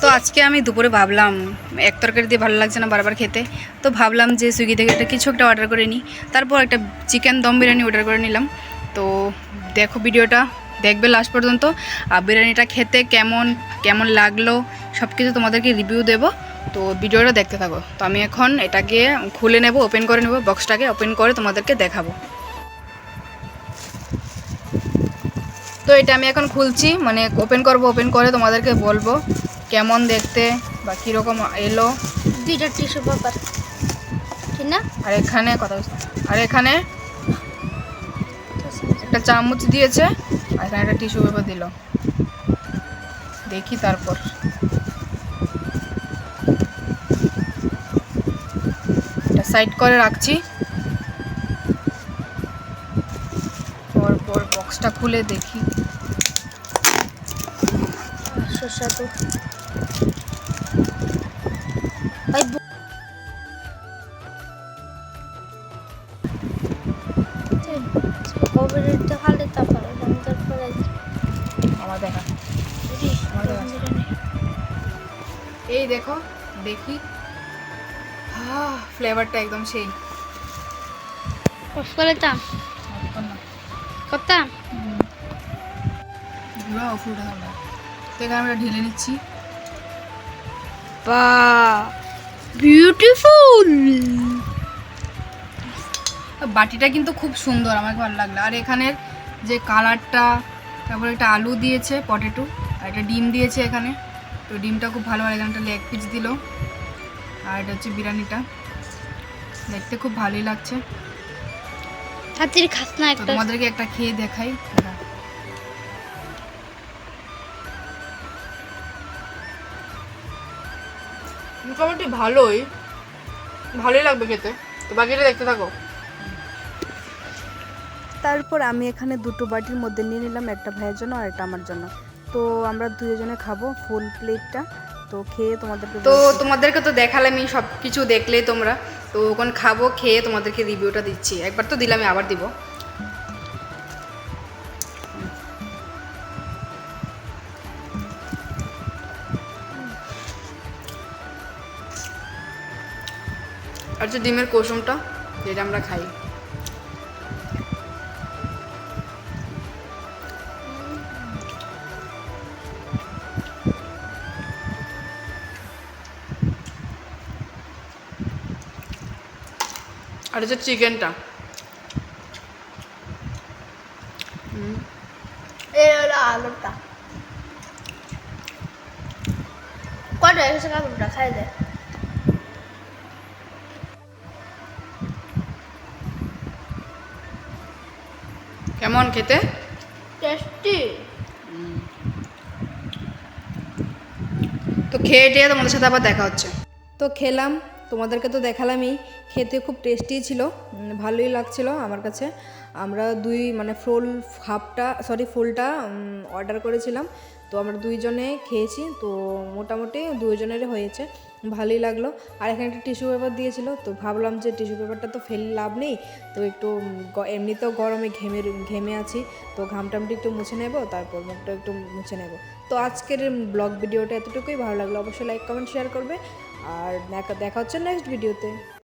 তো আজকে আমি দুপুরে ভাবলাম, এক তরকারি দিয়ে ভালো লাগছে না বারবার খেতে, তো ভাবলাম যে সুইগি থেকে একটা কিছু একটা অর্ডার করে নিই। তারপর একটা চিকেন দম বিরিয়ানি অর্ডার করে নিলাম। তো দেখো ভিডিওটা, দেখবে লাস্ট পর্যন্ত। আর বিরিয়ানিটা খেতে কেমন কেমন লাগল সব কিছু তোমাদেরকে রিভিউ দেবো। তো ভিডিওটা দেখতে থাকো। তো আমি এখন এটাকে খুলে নেব ওপেন করে নেব বক্সটাকে ওপেন করে তোমাদেরকে দেখাবো। তো এটা আমি এখন খুলছি মানে ওপেন করব ওপেন করে তোমাদেরকে বলব। কেমন দেখতে বা কীরকম এলো? দুইটা টিস্যু পেপার ঠিক না? আর এখানে কথা। আর এখানে একটা চামচ দিয়েছে আর এখানে একটা টিস্যু পেপার দিল। দেখি তারপর। এটা সাইড করে রাখছি। পর বক্সটা খুলে দেখি। তো এই দেখো। দেখি ফ্লেভারটা একদম সেই। করতাম করতাম পুরো ফুলটা হলো তো এখানে আমরা ঢেলে নিচ্ছি। বা বিউটিফুল বাটিটা কিন্তু খুব সুন্দর আমাকে ভালো লাগল। আর এখানের যে কালারটা তারপরে একটা আলু দিয়েছে পটেটো আর একটা ডিম দিয়েছে এখানে। তো ডিমটা খুব ভালো আর এখানে একটা লেগ পিস দিল। আর এটা হচ্ছে বিরিয়ানিটা। দেখতে খুব ভালোই লাগছে। তোমাদেরকে একটা খেয়ে দেখাই। মোটামুটি ভালোই। ভালোই লাগবে খেতে। তো বাকিটা দেখতে থাকো। তারপর আমি এখানে দুটো বাটির মধ্যে নিয়ে নিলাম একটা ভাইয়ের জন্য আর একটা আমার জন্য। তো আমরা দুজনে খাব ফুল প্লেটটা। তো খেয়ে তোমাদেরকে তো তোমাদেরকে তো দেখালামই সব কিছু দেখলে তোমরা। তো ওখানে খাব খেয়ে তোমাদেরকে রিভিউটা দিচ্ছি। একবার তো দিলামই আবার দিব। আর যে ডিমের কুসুমটা যেটা আমরা খাই। আর হচ্ছে চিকেনটা। আলুটা। কটা খাই দে। কেমন খেতে? টেস্টি। তো খেয়ে টেয়ে তোমাদের সাথে আবার দেখা হচ্ছে। তো খেলাম তোমাদেরকে তো দেখালামই। খেতে খুব টেস্টি ছিল ভালোই লাগছিল আমার কাছে। আমরা দুই মানে ফুল হাফটা সরি ফুলটা অর্ডার করেছিলাম। তো আমরা দুইজনে খেয়েছি তো মোটামুটি দুইজনেরই হয়েছে। ভালোই লাগল। আর এখানে একটা টিস্যু পেপার দিয়েছিল, তো ভাবলাম যে টিস্যু পেপারটা তো ফেলে লাভ নেই, তো একটু এমনিতেও গরমে ঘেমে ঘেমে আছি, তো ঘামটামটি একটু মুছে নেব, তারপর মুখটা একটু মুছে নেব। তো আজকের ব্লগ ভিডিওটা এতটুকুই, ভালো লাগল অবশ্যই লাইক কমেন্ট শেয়ার করবে, আর দেখা হচ্ছে নেক্সট ভিডিওতে